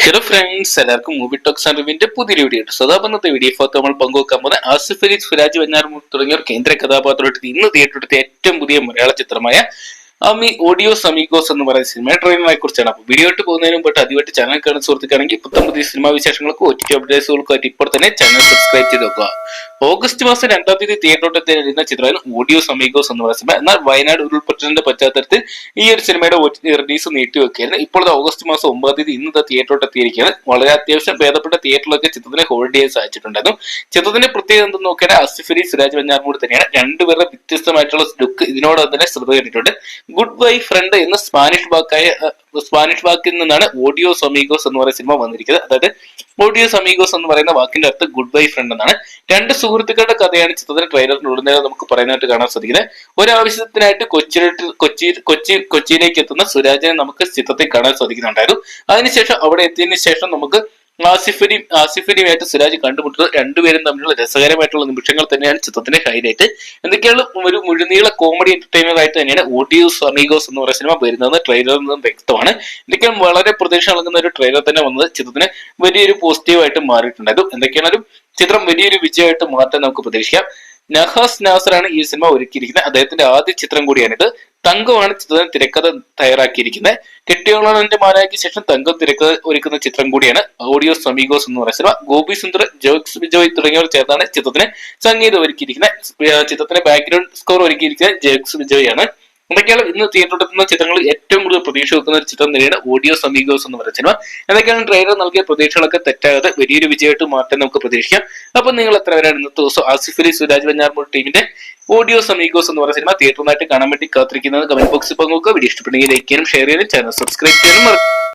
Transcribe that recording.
Hello friends എല്ലാവർക്കും movie talks അറിവിന്റെ പുതിയൊരു വീഡിയോ ഉണ്ട് സദാ ഇന്നത്തെ വീഡിയോ ഫോത്ത് നമ്മൾ പങ്കുവെക്കാൻ പോകുന്ന ആസിഫ് അലി സുരാജ് വെഞ്ഞാറമൂർ തുടങ്ങിയവർ കേന്ദ്ര കഥാപാത്രമായിട്ട് ഇന്ന് തിയേറ്ററെടുത്ത ഏറ്റവും പുതിയ മലയാള ചിത്രമായ അമി ഓഡിയോ സമീകോസ് എന്ന് പറയുന്ന സിനിമ ട്രെയിനറെ കുറിച്ചാണ്. അപ്പോൾ വീഡിയോ ഇട്ട് പോകുന്നതിന് മുമ്പ് ആദ്യമായിട്ട് ചാനൽ കാണുന്ന സുഹൃത്തുക്കാണെങ്കിൽ പുത്തം പുതിയ സിനിമാ വിശേഷങ്ങൾക്കും ഒ ടി അപ്ഡേറ്റ്സുകൾക്കും ആയിട്ട് ഇപ്പോൾ തന്നെ ചാനൽ സബ്സ്ക്രൈബ് ചെയ്ത് നോക്കുക ഓഗസ്റ്റ് മാസം രണ്ടാം തീയതി തിയേറ്ററോട്ട് എത്തിയിരുന്ന ചിത്രമാണ് ഓഡിയോ സമീകോസ് എന്ന് പറയുന്ന സിനിമ. എന്നാൽ വയനാട് ഉരുൾപൊട്ടലിന്റെ പശ്ചാത്തലത്തിൽ ഈ ഒരു സിനിമയുടെ റിലീസ് നീട്ടിവെക്കുകയായിരുന്നു ഇപ്പോഴത്തെ ഓഗസ്റ്റ് മാസം ഒമ്പതാം തീയതി ഇന്നത്തെ തിയേറ്ററോട്ട് എത്തിയിരിക്കുകയാണ് വളരെ അത്യാവശ്യം ഭേദപ്പെട്ട തിയേറ്ററിലൊക്കെ ചിത്രത്തിനെ ഹോൾഡ് ചെയ്യാൻ സാധിച്ചിട്ടുണ്ടായിരുന്നു. ചിത്രത്തിന്റെ പ്രത്യേകത എന്തെന്ന് നോക്കിയാൽ അസിഫലി സിരാജ് വെഞ്ഞാറമൂട് തന്നെയാണ്. രണ്ടുപേരുടെ വ്യത്യസ്തമായിട്ടുള്ള ലുക്ക് ഇതിനോടൊപ്പം തന്നെ ശ്രദ്ധ കണ്ടിട്ടുണ്ട് ഗുഡ് ബൈ ഫ്രണ്ട് എന്ന സ്പാനിഷ് വാക്കായ സ്പാനിഷ് വാക്കിൽ നിന്നാണ് ഓഡിയോ സമീഗോസ് എന്ന് പറയുന്ന സിനിമ വന്നിരിക്കുന്നത്. അതായത് ഓഡിയോ സമീഗോസ് എന്ന് പറയുന്ന വാക്കിന്റെ അർത്ഥം ഗുഡ് ബൈ ഫ്രണ്ട് എന്നാണ്. രണ്ട് സുഹൃത്തുക്കളുടെ കഥയാണ് ചിത്രത്തിന്റെ ട്രെയിലറിനുടനീളം നമുക്ക് പറയാനായിട്ട് കാണാൻ സാധിക്കുന്നത്. ഒരാവശ്യത്തിനായിട്ട് കൊച്ചിയിലോട്ട് കൊച്ചി കൊച്ചി കൊച്ചിയിലേക്ക് എത്തുന്ന സുരാജിനെ നമുക്ക് ചിത്രത്തിൽ കാണാൻ സാധിക്കുന്നുണ്ടായിരുന്നു. അതിനുശേഷം അവിടെ എത്തിയതിനു ശേഷം നമുക്ക് ആസിഫലിയും ആസിഫലിയുമായിട്ട് സിരാജ് കണ്ടുമുട്ടുന്നത് രണ്ടുപേരും തമ്മിലുള്ള രസകരമായിട്ടുള്ള നിമിഷങ്ങൾ തന്നെയാണ് ചിത്രത്തിന്റെ ഹൈലൈറ്റ് എന്തൊക്കെയാണ് ഒരു മുഴുനീള കോമഡി എന്റർടൈനർ ആയിട്ട് തന്നെയാണ് ഓഡിയോസ് അമീഗോസ് എന്ന് പറയുന്ന സിനിമ വരുന്നത് ട്രെയിലറിൽ നിന്നും വ്യക്തമാണ്. എന്തൊക്കെയാണ് വളരെ പ്രതീക്ഷ നൽകുന്ന ഒരു ട്രെയിലർ തന്നെ വന്നത് ചിത്രത്തിന് വലിയൊരു പോസിറ്റീവായിട്ട് മാറിയിട്ടുണ്ടായിരുന്നു എന്തൊക്കെയാണെങ്കിലും ചിത്രം വലിയൊരു വിജയമായിട്ട് മാറ്റാൻ നമുക്ക് പ്രതീക്ഷിക്കാം. നഹാസ് നാസറാണ് ഈ സിനിമ ഒരുക്കിയിരിക്കുന്നത്. അദ്ദേഹത്തിന്റെ ആദ്യ ചിത്രം കൂടിയാണിത്. തങ്കമാണ് ചിത്രത്തിന് തിരക്കഥ തയ്യാറാക്കിയിരിക്കുന്നത്. കെട്ടിയോളന്റെ മാലായ്ക്ക് ശേഷം തങ്കം തിരക്കഥ ഒരുക്കുന്ന ചിത്രം കൂടിയാണ്. ഓഡിയോ സമീഗോസ് എന്ന് പറയുന്ന സിനിമ. ഗോപി സുന്ദർ ജോക്സ് ബിജോയ് തുടങ്ങിയവർ ചേർന്നാണ് ചിത്രത്തിന് സംഗീതം ഒരുക്കിയിരിക്കുന്നത്. ചിത്രത്തിന്റെ ബാക്ക്ഗ്രൗണ്ട് സ്കോർ ഒരുക്കിയിരിക്കുന്നത് ജോക്സ് ബിജോയ് ആണ്. എന്തൊക്കെയാണ് ഇന്ന് തിയേറ്ററിൽ എത്തുന്ന ചിത്രങ്ങൾ ഏറ്റവും കൂടുതൽ പ്രതീക്ഷ വെക്കുന്ന ഒരു ചിത്രം തന്നെയാണ് ഓഡിയോ സമീഗോസ് എന്ന് പറയുന്ന സിനിമ. എന്തൊക്കെയാണ് ട്രെയിലർ നൽകിയ പ്രതീക്ഷകളൊക്കെ തെറ്റാകാതെ വലിയൊരു വിജയമായിട്ട് മാറ്റാൻ നമുക്ക് പ്രതീക്ഷിക്കാം. അപ്പൊ നിങ്ങൾ എത്ര പേരാണ് ഇന്നത്തെ ദിവസം ആസിഫ് അലി സുരാജ് വെഞ്ഞാർമൂർ ടീമിന്റെ ഓഡിയോ സമീഗോസ് എന്ന് പറയുന്ന സിനിമ തിയേറ്ററിനായിട്ട് കാണാൻ വേണ്ടി കാത്തിരിക്കുന്നത് കമന്റ് ബോക്സിൽ പങ്കുവെക്കുക. വീഡിയോ ഇഷ്ടപ്പെടുന്നെങ്കിൽ ലൈക്ക് ചെയ്യാനും ഷെയർ ചെയ്യാനും ചാനൽ സബ്സ്ക്രൈബ് ചെയ്യാനും